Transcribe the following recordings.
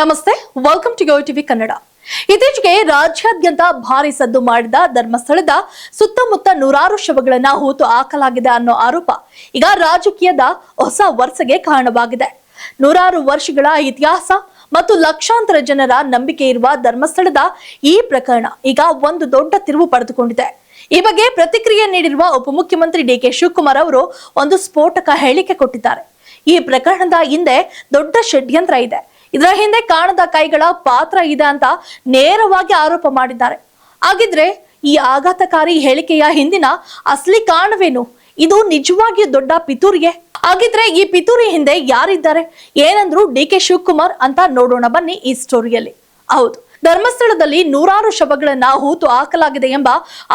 ನಮಸ್ತೆ welcome to go TV Kannada ಇತ್ತೀಚೆಗೆ ರಾಜ್ಯಾದ್ಯಂತ ಭಾರಿ ಸದ್ದು ಮಾಡಿದ ಧರ್ಮಸ್ಥಳದ ಸುತ್ತಮುತ್ತ ನೂರಾರು ಶವಗಳನ್ನ ಹೂತು ಹಾಕಲಾಗಿದೆ ಅನ್ನೋ ಆರೋಪ ಈಗ ರಾಜಕೀಯದ ಹೊಸ ವರ್ಷಗೆ ಕಾರಣವಾಗಿದೆ. ನೂರಾರು ವರ್ಷಗಳ ಇತಿಹಾಸ ಮತ್ತು ಲಕ್ಷಾಂತರ ಜನರ ನಂಬಿಕೆ ಇರುವ ಧರ್ಮಸ್ಥಳದ ಈ ಪ್ರಕರಣ ಈಗ ಒಂದು ದೊಡ್ಡ ತಿರುವು ಪಡೆದುಕೊಂಡಿದೆ. ಈ ಬಗ್ಗೆ ಪ್ರತಿಕ್ರಿಯೆ ನೀಡಿರುವ ಉಪಮುಖ್ಯಮಂತ್ರಿ ಡಿ ಕೆ ಶಿವಕುಮಾರ್ ಅವರು ಒಂದು ಸ್ಫೋಟಕ ಹೇಳಿಕೆ ಕೊಟ್ಟಿದ್ದಾರೆ. ಈ ಪ್ರಕರಣದ ಹಿಂದೆ ದೊಡ್ಡ ಷಡ್ಯಂತ್ರ ಇದೆ. ಇದರ ಹಿಂದೆ ಕಾಣದ ಕೈಗಳ ಪಾತ್ರ ಇದೆ ಅಂತ ನೇರವಾಗಿ ಆರೋಪ ಮಾಡಿದ್ದಾರೆ. ಹಾಗಿದ್ರೆ ಈ ಆಘಾತಕಾರಿ ಹೇಳಿಕೆಯ ಹಿಂದಿನ ಅಸಲಿ ಕಾರಣವೇನು? ಇದು ನಿಜವಾಗಿಯೂ ದೊಡ್ಡ ಪಿತೂರಿಗೆ? ಹಾಗಿದ್ರೆ ಈ ಪಿತೂರಿ ಹಿಂದೆ ಯಾರಿದ್ದಾರೆ? ಏನಂದ್ರು ಡಿ ಕೆ ಶಿವಕುಮಾರ್ ಅಂತ ನೋಡೋಣ ಬನ್ನಿ ಈ ಸ್ಟೋರಿಯಲ್ಲಿ ಹೌದು. ಧರ್ಮಸ್ಥಳದಲ್ಲಿ ನೂರಾರು ಶವಗಳನ್ನ ಹೂತು ಹಾಕಲಾಗಿದೆ ಎಂಬ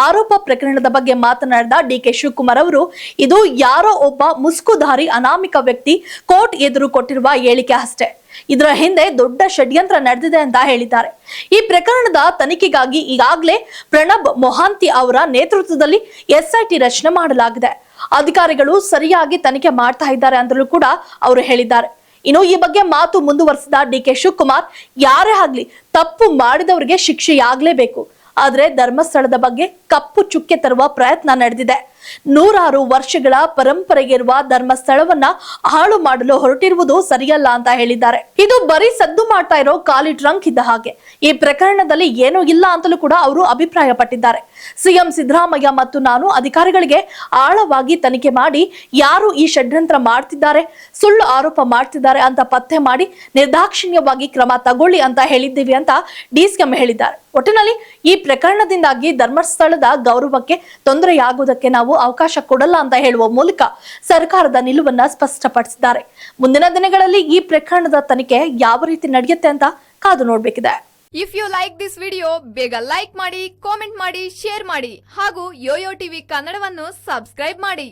ಆರೋಪ ಪ್ರಕರಣದ ಬಗ್ಗೆ ಮಾತನಾಡಿದ ಡಿಕೆ ಶಿವಕುಮಾರ್ ಅವರು, ಇದು ಯಾರೋ ಒಬ್ಬ ಮುಸ್ಕುಧಾರಿ ಅನಾಮಿಕ ವ್ಯಕ್ತಿ ಕೋರ್ಟ್ ಎದುರು ಕೊಟ್ಟಿರುವ ಹೇಳಿಕೆ ಅಷ್ಟೇ. ಇದರ ಹಿಂದೆ ದೊಡ್ಡ ಷಡ್ಯಂತ್ರ ನಡೆದಿದೆ ಅಂತ ಹೇಳಿದ್ದಾರೆ. ಈ ಪ್ರಕರಣದ ತನಿಖೆಗಾಗಿ ಈಗಾಗಲೇ ಪ್ರಣಬ್ ಮೊಹಾಂತಿ ಅವರ ನೇತೃತ್ವದಲ್ಲಿ ಎಸ್ಐಟಿ ರಚನೆ ಮಾಡಲಾಗಿದೆ. ಅಧಿಕಾರಿಗಳು ಸರಿಯಾಗಿ ತನಿಖೆ ಮಾಡ್ತಾ ಇದ್ದಾರೆ ಅಂತಲೂ ಕೂಡ ಅವರು ಹೇಳಿದ್ದಾರೆ. ಇನ್ನು ಈ ಬಗ್ಗೆ ಮಾತು ಮುಂದುವರೆಸಿದ ಡಿ ಕೆ ಶಿವಕುಮಾರ್, ಯಾರೇ ಆಗ್ಲಿ ತಪ್ಪು ಮಾಡಿದವರಿಗೆ ಶಿಕ್ಷೆಯಾಗಲೇಬೇಕು. ಆದ್ರೆ ಧರ್ಮಸ್ಥಳದ ಬಗ್ಗೆ ಕಪ್ಪು ಚುಕ್ಕೆ ತರುವ ಪ್ರಯತ್ನ ನಡೆದಿದೆ. ನೂರಾರು ವರ್ಷಗಳ ಪರಂಪರೆಗೆ ಇರುವ ಧರ್ಮಸ್ಥಳವನ್ನ ಹಾಳು ಮಾಡಲು ಹೊರಟಿರುವುದು ಸರಿಯಲ್ಲ ಅಂತ ಹೇಳಿದ್ದಾರೆ. ಇದು ಬರೀ ಸದ್ದು ಮಾಡ್ತಾ ಇರೋ ಖಾಲಿ ಟ್ರಂಕ್ ಇದ್ದ ಹಾಗೆ. ಈ ಪ್ರಕರಣದಲ್ಲಿ ಏನೂ ಇಲ್ಲ ಅಂತಲೂ ಕೂಡ ಅವರು ಅಭಿಪ್ರಾಯ ಪಟ್ಟಿದ್ದಾರೆ ಸಿಎಂ ಸಿದ್ದರಾಮಯ್ಯ ಮತ್ತು ನಾನು ಅಧಿಕಾರಿಗಳಿಗೆ ಆಳವಾಗಿ ತನಿಖೆ ಮಾಡಿ ಯಾರು ಈ ಷಡ್ಯಂತ್ರ ಮಾಡ್ತಿದ್ದಾರೆ, ಸುಳ್ಳು ಆರೋಪ ಮಾಡ್ತಿದ್ದಾರೆ ಅಂತ ಪತ್ತೆ ಮಾಡಿ ನಿರ್ದಾಕ್ಷಿಣ್ಯವಾಗಿ ಕ್ರಮ ತಗೊಳ್ಳಿ ಅಂತ ಹೇಳಿದ್ದೀವಿ ಅಂತ ಡಿಸಿಎಂ ಹೇಳಿದ್ದಾರೆ. ಒಟ್ಟಿನಲ್ಲಿ ಈ ಪ್ರಕರಣದಿಂದಾಗಿ ಧರ್ಮಸ್ಥಳದ ಗೌರವಕ್ಕೆ ತೊಂದರೆಯಾಗುವುದಕ್ಕೆ ನಾವು ಅವಕಾಶ ಕೊಡಲ್ಲ ಅಂತ ಹೇಳುವ ಮೂಲಕ ಸರ್ಕಾರದ ನಿಲುವನ್ನ ಸ್ಪಷ್ಟಪಡಿಸಿದ್ದಾರೆ. ಮುಂದಿನ ದಿನಗಳಲ್ಲಿ ಈ ಪ್ರಕರಣದ ತನಿಖೆ ಯಾವ ರೀತಿ ನಡೆಯುತ್ತೆ ಅಂತ ಕಾದು ನೋಡ್ಬೇಕಿದೆ. If you like this video ಬೇಗ ಲೈಕ್ ಮಾಡಿ ಕಾಮೆಂಟ್ ಮಾಡಿ ಶೇರ್ ಮಾಡಿ ಹಾಗೂ ಯೋಯೋ ಟಿವಿ ಕನ್ನಡವನ್ನು ಸಬ್ಸ್ಕ್ರೈಬ್ ಮಾಡಿ.